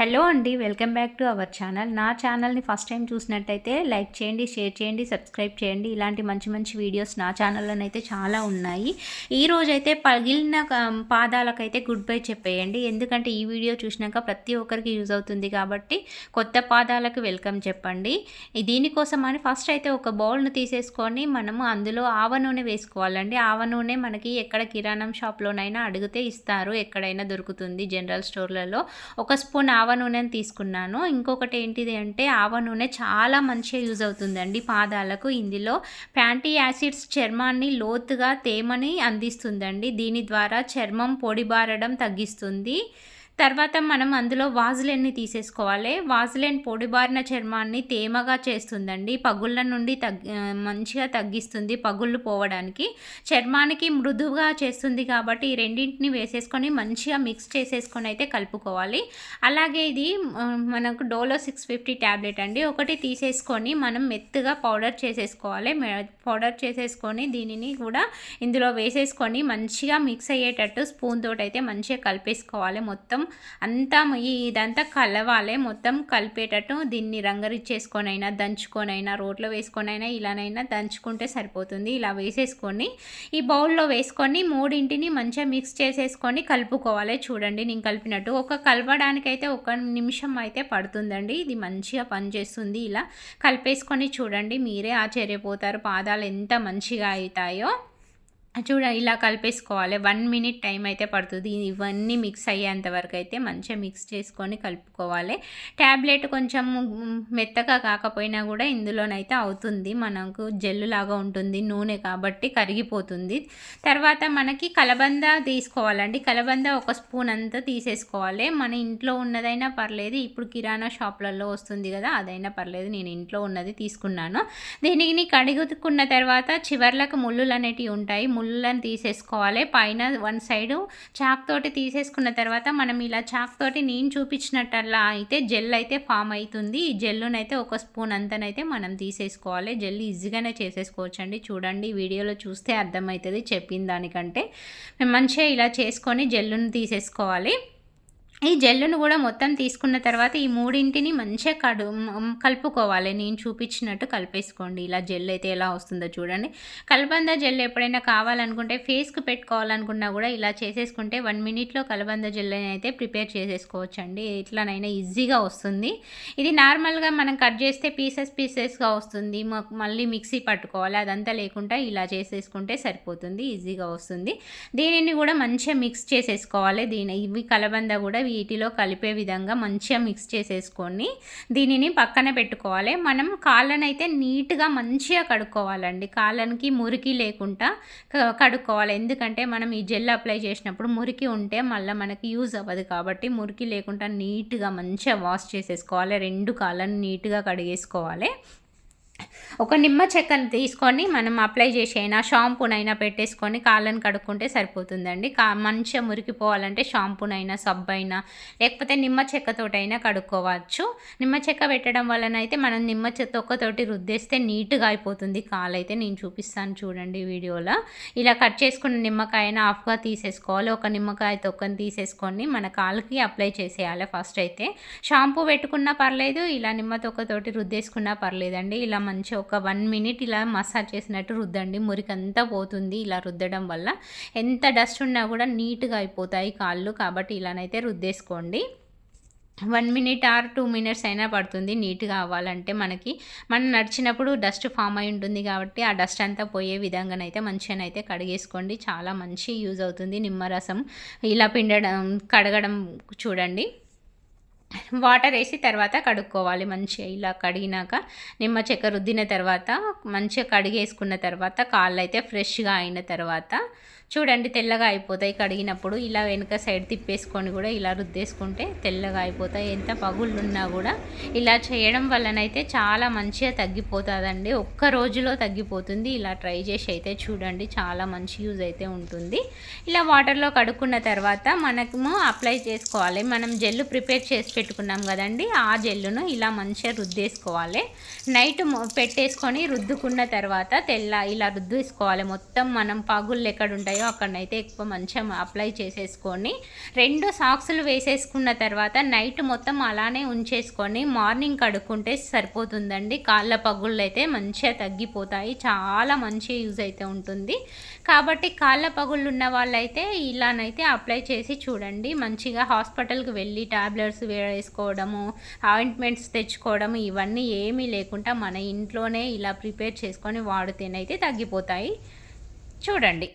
Hello అండి welcome back to our channel. నా ఛానల్ని ఫస్ట్ టైం చూసినట్టయితే లైక్ చేయండి షేర్ చేయండి సబ్స్క్రైబ్ చేయండి. ఇలాంటి మంచి మంచి వీడియోస్ నా ఛానల్లోనైతే చాలా ఉన్నాయి. ఈ రోజైతే పగిలిన పాదాలకైతే గుడ్ బై చెప్పేయండి. ఎందుకంటే ఈ వీడియో చూసినాక ప్రతి ఒక్కరికి యూజ్ అవుతుంది కాబట్టి కొత్త పాదాలకు వెల్కమ్ చెప్పండి. దీనికోసం అని ఫస్ట్ అయితే ఒక బౌల్ను తీసేసుకొని మనము అందులో ఆవ నూనె వేసుకోవాలండి. ఆవ నూనె మనకి ఎక్కడ కిరాణం షాప్లోనైనా అడిగితే ఇస్తారు. ఎక్కడైనా దొరుకుతుంది జనరల్ స్టోర్లలో. ఒక స్పూన్ ఆవ ఆవ నూనెని తీసుకున్నాను. ఇంకొకటి ఏంటిది అంటే ఆవ నూనె చాలా మంచిగా యూజ్ అవుతుందండి పాదాలకు. ఇందులో ఫ్యాంటీ యాసిడ్స్ చర్మాన్ని లోతుగా తేమని అందిస్తుందండి. దీని ద్వారా చర్మం పొడిబారడం తగ్గిస్తుంది. తర్వాత మనం అందులో వాజ్లెన్ని తీసేసుకోవాలి. వాజ్లెన్ పొడిబారిన చర్మాన్ని తేమగా చేస్తుందండి. పగుళ్ళ నుండి తగ్గి మంచిగా తగ్గిస్తుంది పగుళ్ళు పోవడానికి. చర్మానికి మృదువుగా చేస్తుంది కాబట్టి ఈ రెండింటిని వేసేసుకొని మంచిగా మిక్స్ చేసేసుకొని అయితే కలుపుకోవాలి. అలాగే ఇది మనకు డోలో సిక్స్ ఫిఫ్టీ ట్యాబ్లెట్ అండి. ఒకటి తీసేసుకొని మనం మెత్తగా పౌడర్ చేసేసుకోవాలి. మె- పౌడర్ చేసేసుకొని దీనిని కూడా ఇందులో వేసేసుకొని మంచిగా మిక్స్ అయ్యేటట్టు స్పూన్ తోటి అయితే మంచిగా కలిపేసుకోవాలి మొత్తం. అంతా ఈ ఇదంతా కలవాలి. మొత్తం కలిపేటట్టు దీన్ని రంగరిచ్చేసుకొనైనా దంచుకొనైనా రోట్లో వేసుకొనైనా ఇలానైనా దంచుకుంటే సరిపోతుంది. ఇలా వేసేసుకొని ఈ బౌల్లో వేసుకొని మూడింటిని మంచిగా మిక్స్ చేసేసుకొని కలుపుకోవాలి. చూడండి నేను కలిపినట్టు. ఒక కలపడానికైతే ఒక నిమిషం అయితే పడుతుందండి. ఇది మంచిగా పనిచేస్తుంది. ఇలా కలిపేసుకొని చూడండి మీరే ఆశ్చర్యపోతారు. పాదాలు ఎంత మంచిగా అవుతాయో. చూడ ఇలా కలిపేసుకోవాలి. వన్ మినిట్ టైం అయితే పడుతుంది. ఇవన్నీ మిక్స్ అయ్యేంత వరకు అయితే మంచిగా మిక్స్ చేసుకొని కలుపుకోవాలి. ట్యాబ్లెట్ కొంచెం మెత్తగా కాకపోయినా కూడా ఇందులోనైతే అవుతుంది. మనకు జెల్లు లాగా ఉంటుంది. నూనె కాబట్టి కరిగిపోతుంది. తర్వాత మనకి కలబంద తీసుకోవాలండి. కలబంద ఒక స్పూన్ అంతా తీసేసుకోవాలి. మన ఇంట్లో ఉన్నదైనా పర్లేదు. ఇప్పుడు కిరాణా షాప్లలో వస్తుంది కదా అదైనా పర్లేదు. నేను ఇంట్లో ఉన్నది తీసుకున్నాను. దీనిని కడుగుకున్న తర్వాత చివర్లకు ముళ్ళులు అనేటివి ఉంటాయి. ముళ్ళని తీసేసుకోవాలి. పైన వన్ సైడ్ చాక్ తోటి తీసేసుకున్న తర్వాత మనం ఇలా చాక్ తోటి నేను చూపించినట్టల్లా అయితే జెల్ అయితే ఫామ్ అవుతుంది. ఈ జెల్లునైతే ఒక స్పూన్ అంతనైతే మనం తీసేసుకోవాలి. జెల్ ఈజీగానే చేసేసుకోవచ్చు అండి చూడండి వీడియోలో చూస్తే అర్థమవుతుంది చెప్పిన దానికంటే. మేము మంచిగా ఇలా చేసుకొని జెల్లును తీసేసుకోవాలి. ఈ జెల్లును కూడా మొత్తం తీసుకున్న తర్వాత ఈ మూడింటిని మంచిగా కడు కలుపుకోవాలి. నేను చూపించినట్టు కలిపేసుకోండి. ఇలా జెల్ అయితే ఎలా వస్తుందో చూడండి. కలబంద జెల్ ఎప్పుడైనా కావాలనుకుంటే ఫేస్కి పెట్టుకోవాలనుకున్నా కూడా ఇలా చేసేసుకుంటే వన్ మినిట్లో కలబంద జెల్ అయితే ప్రిపేర్ చేసేసుకోవచ్చు అండి ఎట్లనైనా ఈజీగా వస్తుంది. ఇది నార్మల్గా మనం కట్ చేస్తే పీసెస్ పీసెస్గా వస్తుంది. మళ్ళీ మిక్సీ పట్టుకోవాలి. అదంతా లేకుండా ఇలా చేసేసుకుంటే సరిపోతుంది. ఈజీగా వస్తుంది. దీనిని కూడా మంచిగా మిక్స్ చేసేసుకోవాలి. దీని ఇవి కలబంద కూడా వీటిలో కలిపే విధంగా మంచిగా మిక్స్ చేసేసుకొని దీనిని పక్కన పెట్టుకోవాలి. మనం కాళ్ళను అయితే నీట్గా మంచిగా కడుక్కోవాలండి. కాళ్ళనికి మురికి లేకుండా కడుక్కోవాలి. ఎందుకంటే మనం ఈ జెల్ అప్లై చేసినప్పుడు మురికి ఉంటే మళ్ళీ మనకి యూజ్ అవ్వదు కాబట్టి మురికి లేకుండా నీట్గా మంచిగా వాష్ చేసేసుకోవాలి. రెండు కాళ్ళని నీట్గా కడిగేసుకోవాలి. ఒక నిమ్మ చెక్కను తీసుకొని మనం అప్లై చేసైనా షాంపూనైనా పెట్టేసుకొని కాళ్ళని కడుక్కుంటే సరిపోతుందండి. కా మంచిగా మురికిపోవాలంటే షాంపూనైనా సబ్బు అయినా లేకపోతే నిమ్మ చెక్కతోటైనా కడుక్కోవచ్చు. నిమ్మ చెక్క పెట్టడం వలన అయితే మనం నిమ్మ చె- తొక్కతోటి రుద్దేస్తే నీట్గా అయిపోతుంది కాలైతే నేను చూపిస్తాను చూడండి వీడియోలో. ఇలా కట్ చేసుకున్న నిమ్మకాయను ఆఫ్గా తీసేసుకోవాలి. ఒక నిమ్మకాయ తొక్కని తీసేసుకొని మన కాలుకి అప్లై చేసేయాలి ఫస్ట్ అయితే. షాంపూ పెట్టుకున్నా పర్లేదు ఇలా నిమ్మ తొక్కతోటి రుద్దేసుకున్నా పర్లేదండి. ఇలా మంచి ఒక వన్ మినిట్ ఇలా మసాజ్ చేసినట్టు రుద్దండి. మురికంతా పోతుంది ఇలా రుద్దడం వల్ల. ఎంత డస్ట్ ఉన్నా కూడా నీట్గా అయిపోతాయి కాళ్ళు. కాబట్టి ఇలానైతే రుద్దేసుకోండి. One minute or two minutes అయినా పడుతుంది నీట్గా అవ్వాలంటే మనకి. మనం నడిచినప్పుడు డస్ట్ ఫామ్ అయి ఉంటుంది కాబట్టి ఆ డస్ట్ అంతా పోయే విధంగానైతే మంచిగానైతే కడిగేసుకోండి. చాలా మంచి యూజ్ అవుతుంది నిమ్మరసం. ఇలా పిండడం కడగడం చూడండి. వాటర్ వేసి తర్వాత కడుక్కోవాలి మంచిగా. ఇలా కడిగినాక నిమ్మ చెక్క రుద్దిన తర్వాత మంచిగా కడిగేసుకున్న తర్వాత కాళ్ళు అయితే ఫ్రెష్గా అయిన తర్వాత చూడండి తెల్లగా అయిపోతాయి. కడిగినప్పుడు ఇలా వెనుక సైడ్ తిప్పేసుకొని కూడా ఇలా రుద్దేసుకుంటే తెల్లగా అయిపోతాయి. ఎంత పగుళ్ళు ఉన్నా కూడా ఇలా చేయడం వల్లనైతే చాలా మంచిగా తగ్గిపోతుందండి. ఒక్క రోజులో తగ్గిపోతుంది. ఇలా ట్రై చేసి అయితే చూడండి. చాలా మంచి యూజ్ అయితే ఉంటుంది. ఇలా వాటర్లో కడుక్కున్న తర్వాత మనము అప్లై చేసుకోవాలి. మనం జెల్ ప్రిపేర్ చేసి పెట్టుకున్నాం కదండి. ఆ జెల్లును ఇలా మంచిగా రుద్దేసుకోవాలి. నైట్ పెట్టేసుకొని రుద్దుకున్న తర్వాత తెల్ల ఇలా రుద్దేసుకోవాలి. మొత్తం మనం పగుళ్ళు ఎక్కడ ఉంటాయో అక్కడనైతే ఎక్కువ మంచిగా అప్లై చేసేసుకొని రెండు సాక్సులు వేసేసుకున్న తర్వాత నైట్ మొత్తం అలానే ఉంచేసుకొని మార్నింగ్ కడుక్కుంటే సరిపోతుందండి. కాళ్ళ పగుళ్ళు అయితే మంచిగా తగ్గిపోతాయి. చాలా మంచి యూజ్ అయితే ఉంటుంది. కాబట్టి కాళ్ళ పగుళ్ళు ఉన్న వాళ్ళైతే ఇలానైతే అప్లై చేసి చూడండి. మంచిగా హాస్పిటల్కి వెళ్ళి ట్యాబ్లెట్స్ వేసుకోవడము ఆయింట్మెంట్స్ తెచ్చుకోవడము ఇవన్నీ ఏమీ లేకుండా మన ఇంట్లోనే ఇలా ప్రిపేర్ చేసుకొని వాడితేనైతే తగ్గిపోతాయి. చూడండి.